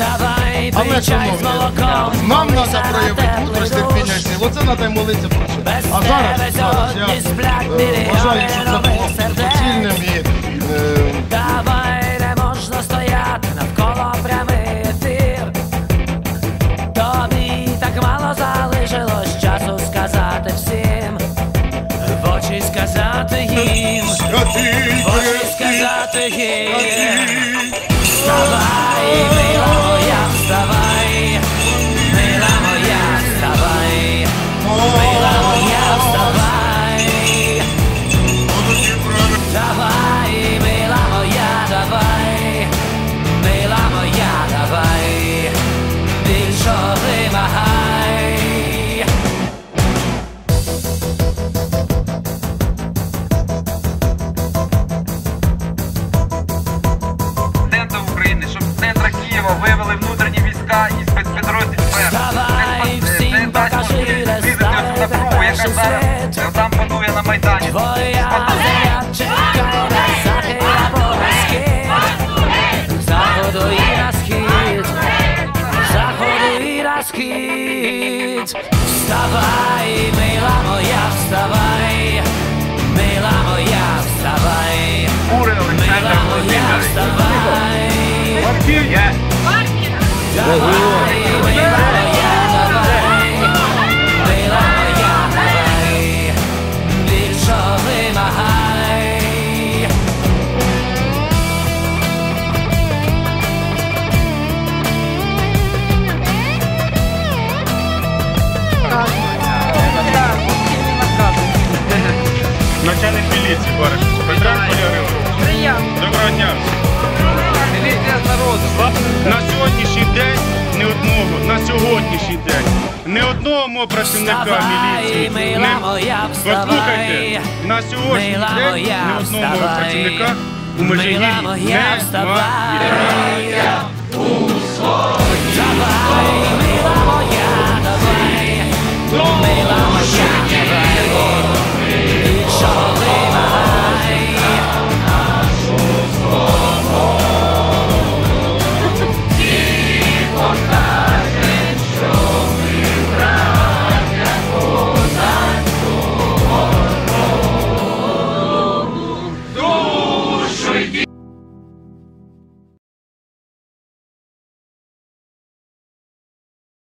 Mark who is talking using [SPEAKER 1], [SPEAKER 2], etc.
[SPEAKER 1] Але
[SPEAKER 2] пий чай з молоком,
[SPEAKER 1] нам треба проявити мудрость, терпіння і силу. Оце треба молитися про що. А зараз, зараз я е, вважаю, що це було доцільним і е,
[SPEAKER 2] Давай не можна стояти навколо прямий ефір. Тобі так мало залишилось часу сказати всім. В очі сказати їм,
[SPEAKER 1] святий
[SPEAKER 2] в очі сказати їм. Вставай,
[SPEAKER 3] там панує на Майдані.
[SPEAKER 2] Твоя земля чекає на захід або на схід, заходу і на схід, заходу і на схід. Вставай, мила моя, вставай, мила моя, вставай, мила моя, вставай.
[SPEAKER 3] Я
[SPEAKER 2] Давай, мила
[SPEAKER 4] міліції бариш. Доброго дня.
[SPEAKER 3] Міліція з народу.
[SPEAKER 4] На сьогоднішній день не одного, на сьогоднішній день. Не одного працівника міліції. Не... Послухайте, на сьогоднішній день не одного працівника у межині немає.
[SPEAKER 2] Давай, мила моя,
[SPEAKER 4] давай,
[SPEAKER 2] мила моя,